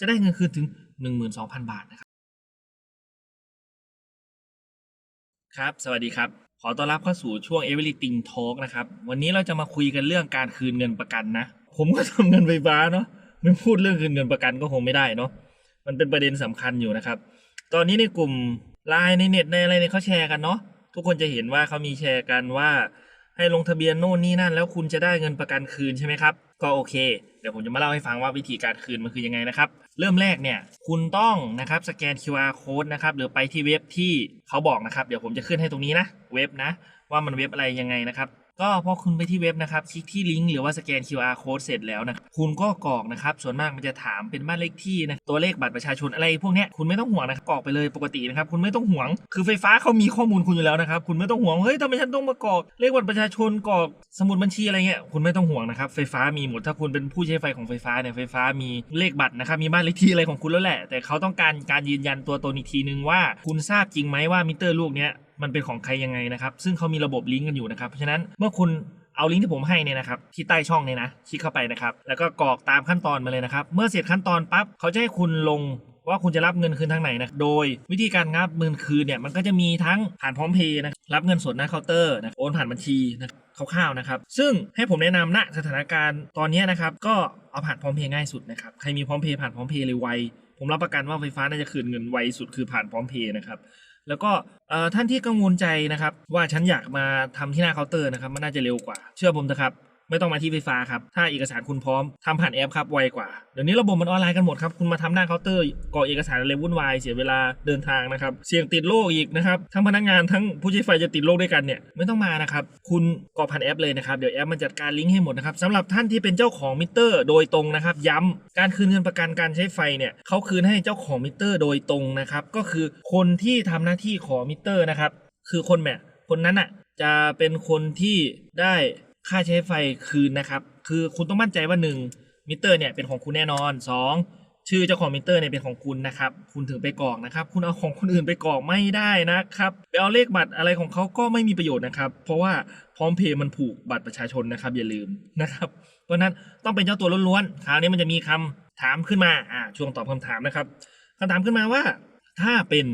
จะได้เงินคืนถึง 12,000 บาทนะครับครับ สวัสดีครับ ขอต้อนรับเข้าสู่ช่วง Everything Talk นะครับ วันนี้เราจะมาคุยกันเรื่องการคืนเงินประกันนะ ผมก็ทำเงินไฟฟ้าเนาะไม่พูดเรื่องคืนเงินประกันก็คงไม่ได้เนาะมันเป็นประเด็นสำคัญอยู่นะครับ ตอนนี้ในกลุ่มไลน์ในเน็ตในอะไรเนี่ยเขาแชร์กันเนาะทุกคนจะเห็นว่าเขามีแชร์กันว่า ให้ลงทะเบียนโน่นนี่นั่น แล้วคุณจะได้เงินประกันคืนใช่ไหมครับ ก็โอเค เดี๋ยวผมจะมาเล่าให้ฟังว่าวิธีการคืนมันคือยังไงนะครับ เริ่มแรกเนี่ยคุณต้องนะครับสแกน QR code นะครับหรือไปที่เว็บที่เขาบอกนะครับ เดี๋ยวผมจะขึ้นให้ตรงนี้นะเว็บนะว่ามันเว็บอะไรยังไงนะครับ ก็พอคุณไปที่เว็บนะครับ คลิกที่ลิงก์หรือว่าสแกน QR code เสร็จแล้วนะคุณก็กรอกนะครับ ส่วนมากมันจะถามเป็นบ้านเลขที่นะตัวเลขบัตรประชาชนอะไรพวกนี้คุณไม่ต้องห่วงนะครับกรอกไปเลยปกตินะครับ คุณไม่ต้องห่วง คือไฟฟ้าเขามีข้อมูลคุณอยู่แล้วนะครับ คุณไม่ต้องห่วงเฮ้ยทำไมฉันต้องมากรอกเลขบัตรประชาชนกรอกสมุดบัญชีอะไรเงี้ยคุณไม่ต้องห่วงนะครับไฟฟ้ามีหมดถ้าคุณเป็นผู้ใช้ไฟของไฟฟ้าเนี่ยไฟฟ้ามีเลขบัตรนะครับมีบ้านเลขที่อะไรของคุณแล้วแหละ แต่เขาต้องการการยืนยันตัวตนอีกทีนึงว่า คุณทราบจริงไหมว่ามิเตอร์ลูกเนี้ย มันเป็นของใครยังไงนะครับ ซึ่งเขามีระบบลิงก์กันอยู่นะครับ เพราะฉะนั้นเมื่อคุณเอาลิงก์ที่ผมให้เนี่ยนะครับที่ใต้ช่องเนี่ยนะคลิกเข้าไปนะครับ แล้วก็กรอกตามขั้นตอนมาเลยนะครับ เมื่อเสร็จขั้นตอนปั๊บเขาจะให้คุณลงว่าคุณจะรับเงินคืนทางไหนนะ โดยวิธีการรับเงินคืนเนี่ยมันก็จะมีทั้งผ่านพร้อมเพย์นะรับเงินสดหน้าเคาน์เตอร์นะโอนผ่านบัญชีนะคร่าวๆนะครับ ซึ่งให้ผมแนะนำณสถานการณ์ตอนนี้นะครับก็เอาผ่านพร้อมเพย์ง่ายสุดนะครับใครมีพร้อมเพย์ผ่านพร้อมเพย์เลยไวผมรับประกันว่าไฟฟ้าน่าจะคืนเงินไวสุดคือผ่านพร้อมเพย์นะครับ แล้วก็ท่านที่กังวลใจนะครับ ว่าฉันอยากมาทำที่หน้าเคาน์เตอร์นะครับ มันน่าจะเร็วกว่า เชื่อผมเถอะครับ ไม่ต้องมาที่ไฟฟ้าครับ ถ้าเอกสารคุณพร้อมทำผ่านแอปครับไวกว่า เดี๋ยวนี้ระบบมันออนไลน์กันหมดครับ คุณมาทำหน้าเคาน์เตอร์กรอกเอกสารอะไรวุ่นวายเสียเวลาเดินทางนะครับ เสี่ยงติดโรคอีกนะครับ ทั้งพนักงานทั้งผู้ใช้ไฟจะติดโรคด้วยกันเนี่ยไม่ต้องมานะครับ คุณกรอกผ่านแอปเลยนะครับ เดี๋ยวแอปมันจัดการลิงก์ให้หมดนะครับสำหรับท่านที่เป็นเจ้าของมิเตอร์โดยตรงนะครับ ย้ำการคืนเงินประกันการใช้ไฟเนี่ยเขาคืนให้เจ้าของมิเตอร์โดยตรงนะครับ ก็คือคนที่ทำหน้าที่ขอมิเตอร์นะครับ คือคนแบบคนนั้นอะจะเป็นคนที่ได้ ค่าใช้ไฟคืนนะครับ คือคุณต้องมั่นใจว่า 1 มิเตอร์เนี่ยเป็นของคุณแน่นอน 2 ชื่อเจ้าของมิเตอร์เนี่ยเป็นของคุณนะครับ คุณถึงไปกรอกนะครับ คุณเอาของคนอื่นไปกรอกไม่ได้นะครับไปเอาเลขบัตรอะไรของเขาก็ไม่มีประโยชน์นะครับ เพราะว่าพร้อมเพย์มันผูกบัตรประชาชนนะครับ อย่าลืมนะครับ เพราะนั้นต้องเป็นเจ้าตัวล้วนๆคราวนี้มันจะมีคำถามขึ้นมาอ่าช่วงตอบคำถามนะครับคำถามขึ้นมาว่า ถ้าเป็น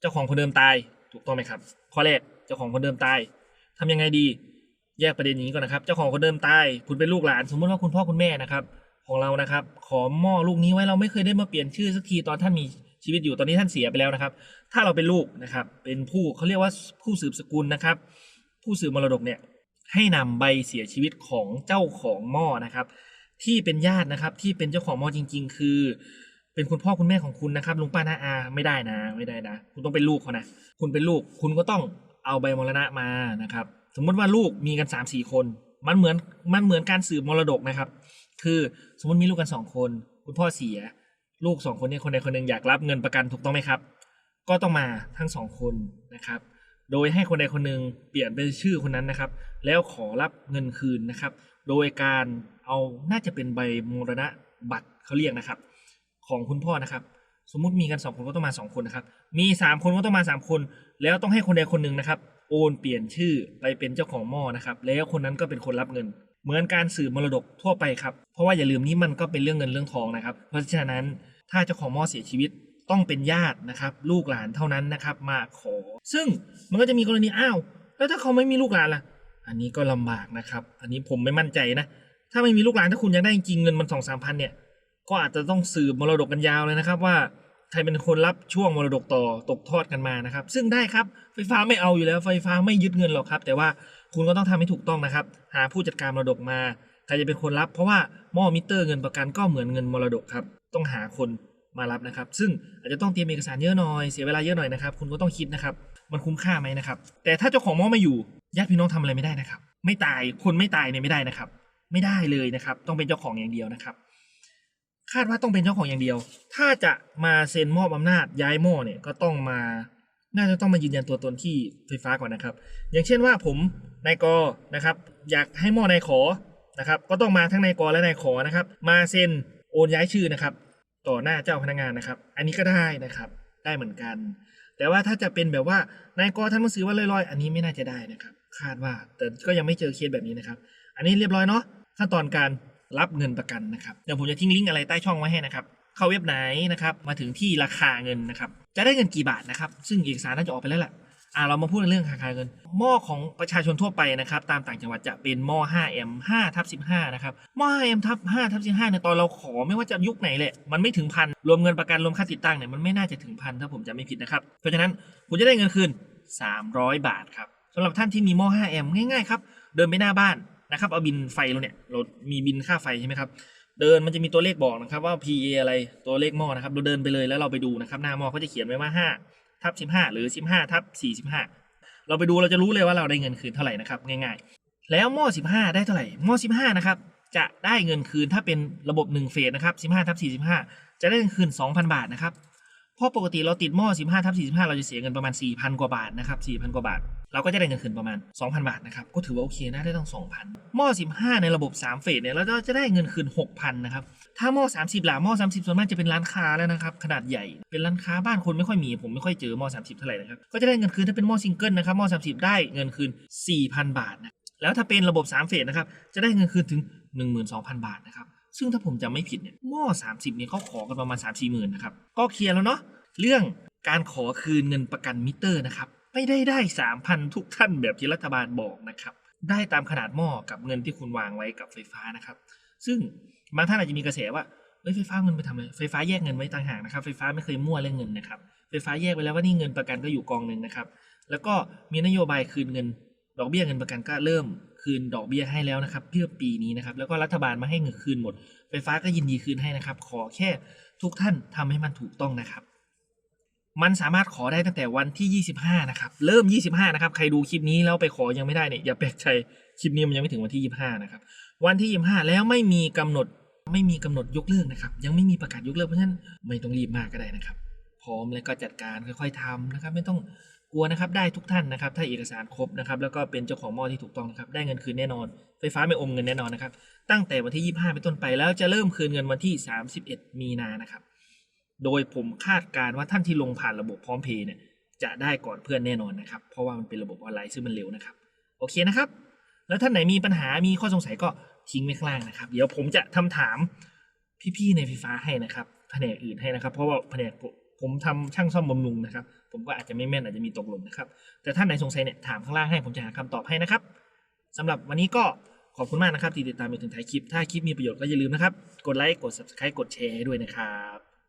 เจ้าของคนเดิมตายถูกต้องไหมครับ ข้อแรกเจ้าของคนเดิมตายทำยังไงดี แยกประเด็นอย่างนี้ก่อนนะครับ เจ้าของคนเดิมตาย คุณเป็นลูกหลาน สมมติว่าคุณพ่อคุณแม่นะครับ ของเรานะครับ ขอหม้อลูกนี้ไว้เราไม่เคยได้มาเปลี่ยนชื่อสักทีตอนท่านมีชีวิตอยู่ตอนนี้ท่านเสียไปแล้วนะครับ ถ้าเราเป็นลูกนะครับ เป็นผู้เขาเรียกว่าผู้สืบสกุลนะครับ ผู้สืบมรดกเนี่ยให้นำใบเสียชีวิตของเจ้าของหม้อนะครับ ที่เป็นญาตินะครับ ที่เป็นเจ้าของหม้อจริง ๆ คือ เป็นคุณพ่อคุณแม่ของคุณนะครับลุงป้าน้าอาไม่ได้นะ ไม่ได้นะ คุณต้องเป็นลูกเขานะคุณเป็นลูกคุณก็ต้องเอาใบมรณะมานะครับ สมมติว่าลูกมีกัน3ามสี่คน มันเหมือนมันเหมือนการสืบมรดกนะครับ คือสมมติมีลูกกันสองคน คุณพ่อเสีย ลูกสองคนนี้คนใดคนหนึ่งอยากรับเงินประกันถูกต้องไหมครับ ก็ต้องมาทั้งสองคนนะครับ โดยให้คนใดคนหนึ่งเปลี่ยนเป็นชื่อคนนั้นนะครับ แล้วขอรับเงินคืนนะครับ โดยการเอาน่าจะเป็นใบมรณะบัตรเขาเรียกนะครับ ของคุณพ่อนะครับสมมุติมีกันสองคนก็ต้องมาสองคนนะครับ มีสามคนก็ต้องมาสามคน แล้วต้องให้คนใดคนหนึ่งนะครับ โอนเปลี่ยนชื่อไปเป็นเจ้าของหม้อนะครับ แล้วคนนั้นก็เป็นคนรับเงิน เหมือนการสืบมรดกทั่วไปครับ เพราะว่าอย่าลืมนี่มันก็เป็นเรื่องเงินเรื่องทองนะครับ เพราะฉะนั้นถ้าเจ้าของหม้อเสียชีวิตต้องเป็นญาตินะครับ ลูกหลานเท่านั้นนะครับ มาขอ ซึ่งมันก็จะมีกรณีอ้าวแล้วถ้าเขาไม่มีลูกหลานล่ะ อันนี้ก็ลำบากนะครับ อันนี้ผมไม่มั่นใจนะ ถ้าไม่มีลูกหลานถ้าคุณอยากได้จริงเงินมันสองสามพันเนี่ย ก็อาจจะต้องสืบมรดกกันยาวเลยนะครับว่า ใครเป็นคนรับช่วงมรดกต่อตกทอดกันมานะครับ ซึ่งได้ครับไฟฟ้าไม่เอาอยู่แล้ว ไฟฟ้าไม่ยึดเงินหรอกครับ แต่ว่าคุณก็ต้องทำให้ถูกต้องนะครับ หาผู้จัดการมรดกมาใครจะเป็นคนรับ เพราะว่าหม้อมิเตอร์เงินประกันก็เหมือนเงินมรดกครับ ต้องหาคนมารับนะครับ ซึ่งอาจจะต้องเตรียมเอกสารเยอะหน่อย เสียเวลาเยอะหน่อยนะครับ คุณก็ต้องคิดนะครับ มันคุ้มค่าไหมนะครับ แต่ถ้าเจ้าของหม้อไม่อยู่ญาติพี่น้องทำอะไรไม่ได้นะครับ ไม่ตายคนไม่ตายเนี่ยไม่ได้นะครับ ไม่ได้เลยนะครับ ต้องเป็นเจ้าของอย่างเดียวนะครับ คาดว่าต้องเป็นเจ้าของอย่างเดียว ถ้าจะมาเซ็นมอบอำนาจย้ายหม้อเนี่ยก็ต้องมา น่าจะต้องมายืนยันตัวตนที่ไฟฟ้าก่อนนะครับ อย่างเช่นว่าผมนายกนะครับ อยากให้หม้อนายขอนะครับ ก็ต้องมาทั้งนายกและนายขอนะครับ มาเซ็นโอนย้ายชื่อนะครับ ต่อหน้าเจ้าพนักงานนะครับ อันนี้ก็ได้นะครับ ได้เหมือนกัน แต่ว่าถ้าจะเป็นแบบว่านายกท่านมาซื้อว่าลอยๆ อันนี้ไม่น่าจะได้นะครับ คาดว่าแต่ก็ยังไม่เจอเคสแบบนี้นะครับ อันนี้เรียบร้อยเนาะขั้นตอนการ รับเงินประกันนะครับเดี๋ยวผมจะทิ้งลิงก์อะไรใต้ช่องไว้ให้นะครับเข้าเว็บไหนนะครับมาถึงที่ราคาเงินนะครับจะได้เงินกี่บาทนะครับซึ่งเอกสารน่าจะออกไปแล้วแหละอ่าเรามาพูดเรื่องราคาเงิน หม้อของประชาชนทั่วไปนะครับ ตามต่างจังหวัดจะเป็นหม้อ 5M 5ทับ15 นะครับ หม้อ 5M ทับ5ทับ15เนี่ยตอนเราขอไม่ว่าจะยุคไหนแหละมันไม่ถึงพันรวมเงินประกันรวมค่าติดตั้งเนี่ยมันไม่น่าจะถึงพันถ้าผมจำไม่ผิดนะครับ เพราะฉะนั้นคุณจะได้เงินคืน 300 บาทครับสำหรับท่านที่มีหม้อ 5M ง่ายๆครับ เดินไปหน้าบ้าน นะครับเอาบินไฟเราเนี่ยเรามีบินค่าไฟใช่ไหมครับเดินมันจะมีตัวเลขบอกนะครับว่า PA อะไรตัวเลขหม้อนะครับ เราเดินไปเลยแล้วเราไปดูนะครับ หน้าหม้อเขาจะเขียนไว้ว่า 5ทับ15 หรือ 15ทับ45 เราไปดูเราจะรู้เลยว่าเราได้เงินคืนเท่าไหร่นะครับง่ายๆ แล้วหม้อ 15 ได้เท่าไหร่หม้อ 15 นะครับจะได้เงินคืนถ้าเป็นระบบ1เฟสนะครับ15ทับ45 จะได้เงินคืน 2,000 บาทนะครับเพราะปกติเราติดหม้อ 15ทับ45 เราจะเสียเงินประมาณ 4,000 กว่าบาทนะครับ4,000 กว่าบาท เราก็จะได้เงินคืนประมาณ 2,000 บาทนะครับ ก็ถือว่าโอเคนะได้ตั้ง 2,000 หม้อ 15 ในระบบ 3 เฟสเนี่ยเราจะได้เงินคืน 6,000 นะครับ ถ้าหม้อ 30หล่ะหม้อ 30 ส่วนมากจะเป็นร้านค้าแล้วนะครับ ขนาดใหญ่ เป็นร้านค้าบ้านคนไม่ค่อยมี ผมไม่ค่อยเจอหม้อ 30 เท่าไหร่นะครับ ก็จะได้เงินคืนถ้าเป็นหม้อซิงเกิลนะครับหม้อ 30 ได้เงินคืน 4,000 บาทนะ แล้วถ้าเป็นระบบ 3 เฟสนะครับ จะได้เงินคืนถึง 12,000 บาทนะครับ ซึ่งถ้าผมจำไม่ผิดเนี่ยหม้อ 30เนี่ยเขาขอกันประมาณ3 4หมื่นนะครับ ก็เคลียร์แล้วเนาะ เรื่องการขอคืนเงินประกันมิเตอร์นะครับ ไม่ได้ได้3,000ทุกท่านแบบที่รัฐบาลบอกนะครับ ได้ตามขนาดหม้อกับเงินที่คุณวางไว้กับไฟฟ้านะครับ ซึ่งบางท่านอาจจะมีกระแสว่าเอ้ยไฟฟ้าเงินไปทำอะไรไฟฟ้าแยกเงินไว้ต่างหากนะครับ ไฟฟ้าไม่เคยมั่วเรื่องเงินนะครับ ไฟฟ้าแยกไว้แล้วว่านี่เงินประกันก็อยู่กองหนึ่งนะครับ แล้วก็มีนโยบายคืนเงิน ดอกเบี้ยเงินประกันก็เริ่มคืนดอกเบี้ยให้แล้วนะครับเพื่อปีนี้นะครับ แล้วก็รัฐบาลมาให้เงินคืนหมด ไฟฟ้าก็ยินดีคืนให้นะครับ ขอแค่ทุกท่านทำให้มันถูกต้องนะครับ มันสามารถขอได้ตั้งแต่วันที่ 25 นะครับ เริ่ม 25 นะครับ ใครดูคลิปนี้แล้วไปขอยังไม่ได้เนี่ยอย่าแปลกใจคลิปนี้มันยังไม่ถึงวันที่ 25 นะครับ วันที่ 25 แล้วไม่มีกำหนดไม่มีกำหนดยกเลิกนะครับ ยังไม่มีประกาศยกเลิกเพราะฉะนั้นไม่ต้องรีบมากก็ได้นะครับ พร้อมแล้วก็จัดการค่อย ๆทำนะครับ ไม่ต้องกลัวนะครับได้ทุกท่านนะครับ ถ้าเอกสารครบนะครับ แล้วก็เป็นเจ้าของหม้อที่ถูกต้องนะครับได้เงินคืนแน่นอน ไฟฟ้าไม่อมเงินแน่นอนนะครับ ตั้งแต่วันที่ 25 เป็นต้นไปแล้วจะเริ่มคืนเงินวันที่ 31 มีนานะครับ โดยผมคาดการ์ว่าท่านที่ลงผ่านระบบพร้อมเพย์เนี่ยจะได้ก่อนเพื่อนแน่นอนนะครับ เพราะว่ามันเป็นระบบออนไลน์ซึ่งมันเร็วนะครับ โอเคนะครับ แล้วท่านไหนมีปัญหามีข้อสงสัยก็ทิ้งไว้ข้างล่างนะครับ เดี๋ยวผมจะทำถามพี่ๆในไฟฟ้าให้นะครับแผนกอื่นให้นะครับ เพราะว่าแผนกผมผมทำช่างซ่อมบำรุงนะครับ ผมก็อาจจะไม่แม่นอาจจะมีตกหล่นนะครับ แต่ท่านไหนสงสัยเนี่ยถามข้างล่างให้ผมจะหาคำตอบให้นะครับสำหรับวันนี้ก็ขอบคุณมากนะครับที่ติดตามมาถึงท้ายคลิป ถ้าคลิปมีประโยชน์ก็อย่าลืมนะครับ กดไลค์ กด subscribe กดแชร์ให้ด้วยนะครับ